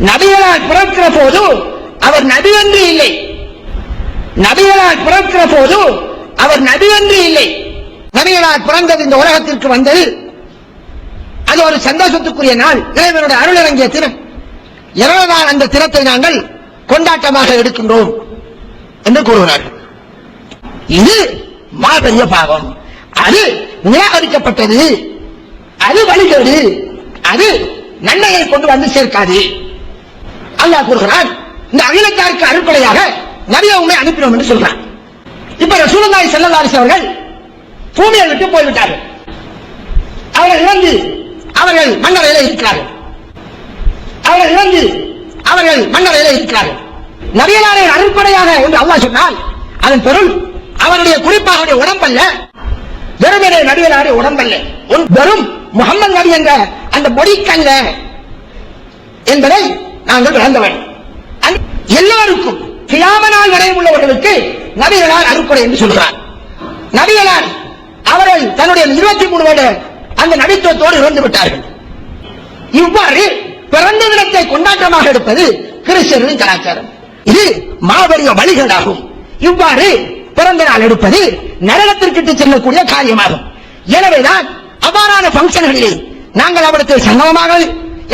நபிகளால் பிறக்கிற போது அவர் நபி ஒன்று இல்லை. நபிகளால் பிறக்கிற போது அவர் நபி ஒன்று இல்லை. நபிகளால் பிறந்தது இந்த உலகத்திற்கு வந்தது. அது ஒரு சந்தோஷத்துக்குரிய நாள். இறைவனுடைய அருள் இறங்கிய தினம். இரவுதான் அந்த தினத்தை நாங்கள் கொண்டாட்டமாக எடுக்கின்றோம் என்று கூறுகிறார்கள். இது மாபெரிய பாவம். அது நிராகரிக்கப்பட்டது. அது வழிகேடு. அது நன்மையை கொண்டு வந்து சேர்க்காது. அல்லாஹ் கூறுகிறான் இந்த அகிலத்தாருக்கு அருட்படையாக நிறைய உங்களை அனுப்பினோம் என்று சொல்றான். இப்ப ரசூலந்தாய் செல்லதாரிஸ் அவர்கள் பூமியை விட்டு போய்விட்டார்கள். அவர்கள் இழந்து அவர்கள் மன்னரையில இருக்கிறார்கள். அவர்கள் இழந்து அவர்கள் மன்னரையில இருக்கிறார்கள். நபியலாரை அருட்படையாக என்று அல்லாஹ் சொன்னால் அதன் பொருள் அவருடைய குறிப்பாக அவருடைய உடம்பல்ல வெறுமனே நபியலாருடைய உடம்பல்ல. வெறும் முகமது நபி என்ற அந்த பொடிக்கல்ல என்பதை நாங்கள் விளங்க எல்லாருக்கும் எல்லோருக்கும் கியாம நாள் வரை உள்ளவர்களுக்கு நபிகளார் அருட்படை என்று சொல்கிறார். நபிகளார் அவர்கள் தன்னுடைய இருபத்தி மூணு வருட அந்த நபித்துவத்தோடு இறந்து விட்டார்கள். இவ்வாறு பிறந்த தினத்தை கொண்டாட்டமாக எடுப்பது கிறிஸ்தவர்களின் கலாச்சாரம். இது மாபெரிய வழிகளாகும். இவ்வாறு பிறந்த நாள் எடுப்பது நரகத்திற்கு செல்லக்கூடிய காரியமாகும். எனவேதான் அவ்வாறான பங்கன்களிலே நாங்கள் அவருக்கு சங்கமமாக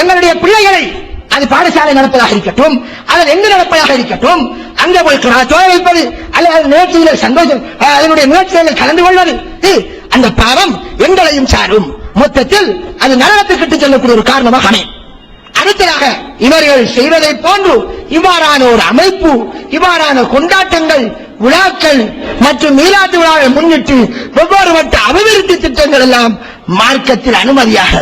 எங்களுடைய பிள்ளைகளை அது பாடசாலை நடப்பதாக இருக்கட்டும் அல்லது எங்கு நடப்பதாக இருக்கட்டும் அங்க போய் தோழ வைப்பது அல்லது நிகழ்ச்சிகளில் சந்தோஷம் அதனுடைய நிகழ்ச்சிகளில் கலந்து கொள்வது. அந்த பாவம் எங்களையும் சாரும். மொத்தத்தில் அது நரகத்திற்கு செல்லக்கூடிய ஒரு காரணமாக அமையும் அடுத்ததாக இவர்கள் செய்வதை போன்று இவ்வாறான ஒரு அமைப்பு இவ்வாறான கொண்டாட்டங்கள் விழாக்கள் மற்றும் மீளாட்டு விழாவை முன்னிட்டு வெவ்வேறு மட்ட அபிவிருத்தி திட்டங்கள் எல்லாம் மார்க்கத்தில் அனுமதியாக